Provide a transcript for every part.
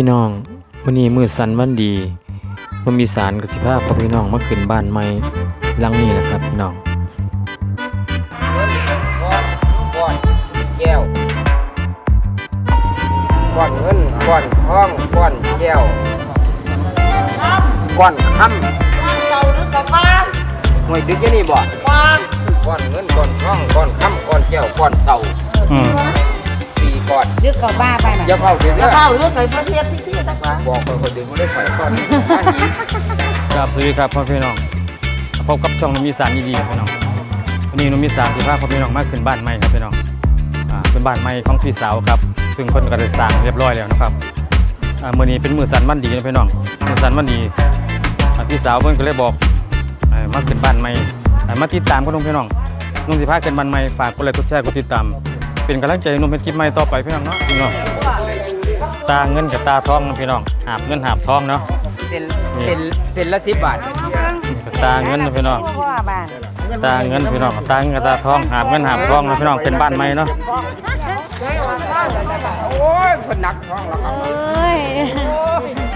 พี่น้องมื้อนี้มื้อสันวันดีบ่มีสารกับสิพาพ่อพี่น้องมาขึ้นบ้านใหม่หลังนี้แหละครับพี่น้องก้อนแก้วก้อนเงินก้อนทองก้อนแก้วก้อนคำเจ้าหรือกับบ้านหน่วยดึกอยังนี่บ่บ้านก้อนเงินก้อนทองก้อนคำก้อนแก้วก้อนเสาอืมสี่ ก้อนหรือกับบ้านไปน่ะอย่าเข้าถึงแล้เด้วอเข้าหรือกับประเทศที่ที่ต่างบอกคนคนดึงไม่ได้ใส่ก้อนก้อนอีกครับสวัสดีครับพ่อพี่น้องพบกับช่องนุ่มอีสานดีๆครับพี่น้องวันนี้นุ่มอีสานสิพาพ่อพี่น้องมาขึ้นบ้านใหม่ครับพี่น้องอ่าเป็นบ้านใหม่ของพี่สาวครับ ซึ่งเพิ่นก็ได้สร้างเรียบร้อยแล้วนะครับอ่ามื้อนี้เป็นมื้อสันวันดีนะพี่น้องมื้อสันวันดีอ่าพี่สาวเพิ่นก็เลยบอกอ่ามาขึ้นบ้านใหม่อ่ามาติดตามกันนุ่มพี่น้องนุ่มสิพาขึ้นบ้านใหม่ฝากกดไลค์กดแชร์กดติดตาม เป็นกำลังใจให้นุ่มเป็นคลิปใหม่ต่อไปพี่น้องเนาะพี่น้องตาเงินกับตาทองนะพี่น้องหาบเงินหาบทองเนาะเซ็นเซ็นเซ็นละสิบบาทนี่ก็ตาเงินนะพี่น้องๆว่าบ้านตาเงินพี่น้องตาเงินกับตาทองหาบเงินหาบทองนะพี่น้องเป็นบ้านใหม่เนาะโอ้ยคนหนักท้องแล้วครับ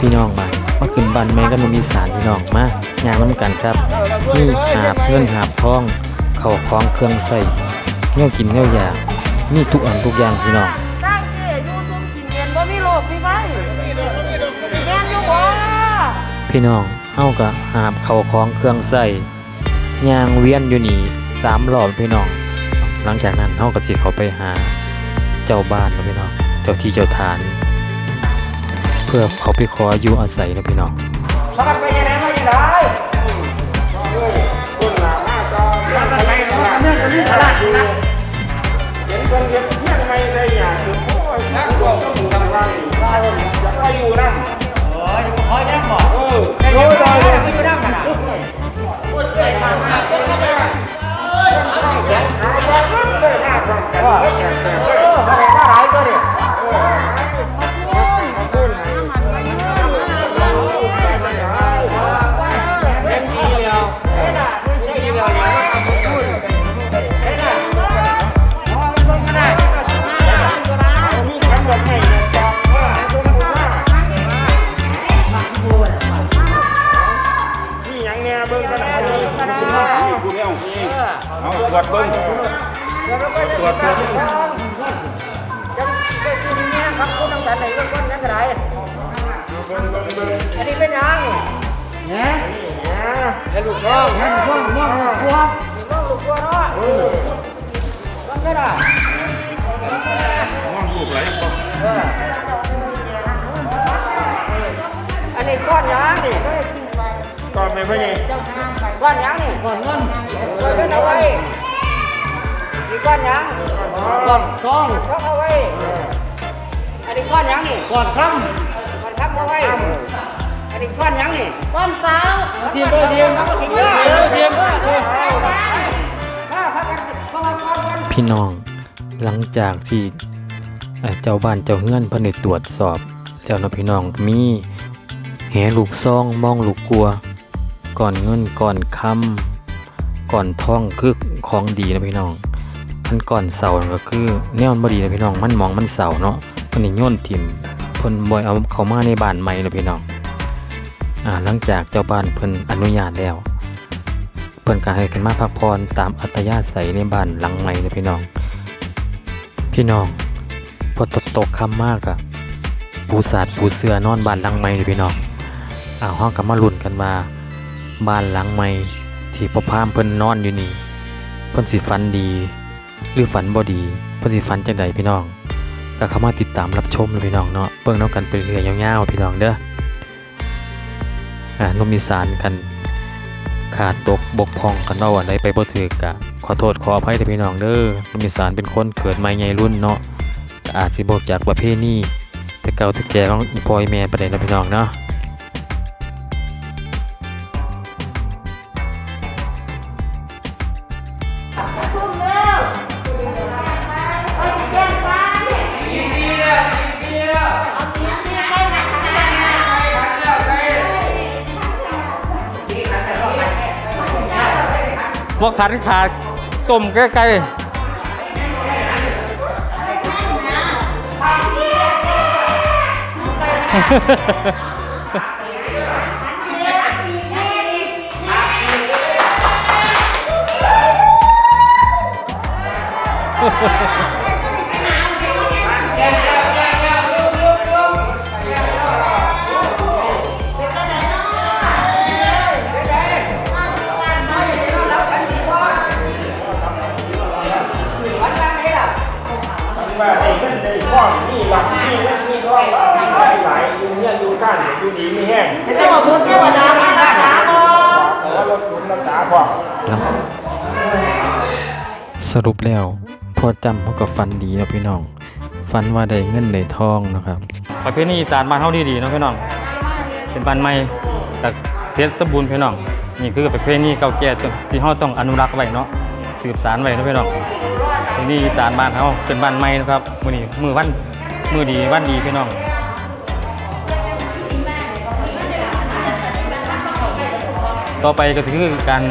พี่น้องมามาขึ้นบ้านใหม่กันบ่มีสารพี่น้องมาย่างนํกันครับนี่หาบเงินหาบทอง เข้าวของเครื่องใส่แนวกินแนวอยากมีทุกอันทุกอย่างพี่น้องสร้างเจ้อยู่ซุ่มกินเย็นบ่มีโรคมีไฟแม่นอยู่บ่พี่น้องเฮาก็หาบเข้าวของเครื่องใส่ย่างเวียนอยู่นี่สามรอบพี่น้อง หลังจากนั้นเฮาก็สิเข้าไปหา เจ้าบ้านเนาะพี่น้อง เจ้าที่เจ้าทานเพื่อเขาไปขออยู่อาศัยเนาะพี่น้องพา เอาตรวจเบิ่งตรวจเบิ่งครับคุณต้องการไหนก็คนนั้นก็ได้อันนี้เป็นยังเนี่ยแล้วลูกน้องมันช่วงม่วงลูกครัวม่วงลูกครัวเนาะต้องไม่ได้น้องลูกไหลบ่อันนี้ก้อนยังนี่ตอนไม่พ่อใหญ่ ก้อนยังนี่ก้อนเงินก้อนเงินเอาไว้นี่ก้อนยังก้อนทองทองเอาไว้อันนี้ก้อนยังนี่ก้อนคำก้อนคำเอาไว้อันนี้ก้อนยังนี่ก้อนสาวเทียมเทียมเทียมเทียมเทียมมาพักกันเข้ามาก้อนกันพี่น้องหลังจากที่เอ่อเจ้าบ้านเจ้าเฮือนเพิ่นได้ตรวจสอบ แล้วเนาะพี่น้องก็มีแหลูกซองมองลูกกัว ก่อนเงินก่อนคำก่อนทองคือของดีนะพี่น้องอันก่อนเสาก็คือแนวมันบ่ดีนะพี่น้อง มันมองมันเสาเนาะเพิ่นนี่โยนทิมเพิ่นบ่เอาเข้ามาในบ้านใหม่นะพี่น้องอ่าหลังจากเจ้าบ้านเพิ่นอนุญาตแล้วเพิ่นก็ให้กันมาพักผ่อนตามอัตยาศัยในบ้านหลังใหม่เลยพี่น้อง พี่น้องพอตกตกค่ำมากอะปูสาดปูเสือนอนบ้านหลังใหม่เลยพี่น้องอ่าห้องก็มาลุ้นกันว่า บ้านหลังใหม่ที่พ่อพามเพิ่นนอนอยู่นี่ เพิ่นสิฝันดี หรือฝันบ่ดี เพิ่นสิฝันจังใดพี่น้องก็เข้ามาติดตามรับชมเลยพี่น้องเนาะเบิ่งนํกันไปเรื่อยยาวๆพี่น้องเด้ออ่านมีสานกันขาดตกบกพร่องกันเนาะวันใดไปบ่ถือกะขอโทษขออภัยเด้อพี่น้องเด้อลูกอีสานเป็นคนเกิดใหม่ใหญ่รุ่นเนาะอาจสิบ่จากประเพณีแต่เก่าแต่แก่ของอีพอยแม่ประเด็นนาะพี่น้องเนาะ ว่าขันขาดต้มใกล้ว่ เนี่ยอยู่ท่านอยู่ดีมีแห้งเจ้าชุดเทวดามารักษาบ่ขอรถขุนรักษาพ่อสรุปแล้ว พอจำเขาก็ฟันดีนะพี่น้อง ฟันว่าได้เงินได้ทองนะครับประเพณีอีสานบ้านเฮาดีๆเนาะพี่น้อง เป็นบ้านใหม่แต่เสร็จสมบูรณ์พี่น้อง นี่คือประเพณีเก่าแก่ที่เฮาต้องอนุรักษ์ไว้เนาะ สืบสานไว้เนาะพี่น้องประเพณีอีสานบ้านเฮาเป็นบ้านใหม่นะครับมื้อนี้มื้อวันมื้อดีวันดีพี่น้อง ต่อไปก็คือการ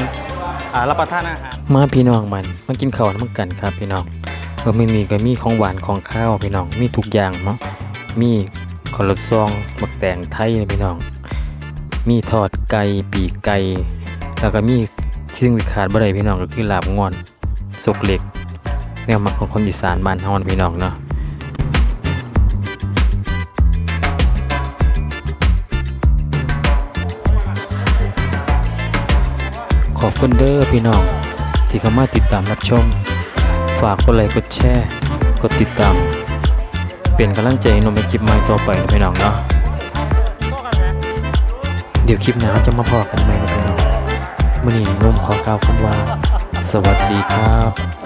อ่ารับประทานอาหารมาพี่น้องมันมากินข้าวน้ำกันครับพี่น้องเออไม่มีก็มีของหวานของข้าวพี่น้องมีทุกอย่างเนาะมีขอรสซองหมักแตงไทยนะพี่น้อง มีทอดไก่ปีกไก่แล้วก็มีที่ซึ่งขาดบ่ได้พี่น้องก็คือลาบงอนสุกเหล็กแนวมักของคนอีสานบ้านเฮานพี่น้องเนาะ ขอบคุณเด้อพี่น้อง ที่เข้ามาติดตามรับชม ฝากกดไลค์กดแชร์กดติดตาม เป็นกำลังใจให้หนมไปคลิปใหม่ต่อไปนะพี่น้องเนาะเดี๋ยวคลิปหน้าจะมาพอกันใหม่นะพี่น้องมื่อนี้นุ่มขอกล่าวคำว่า สวัสดีครับ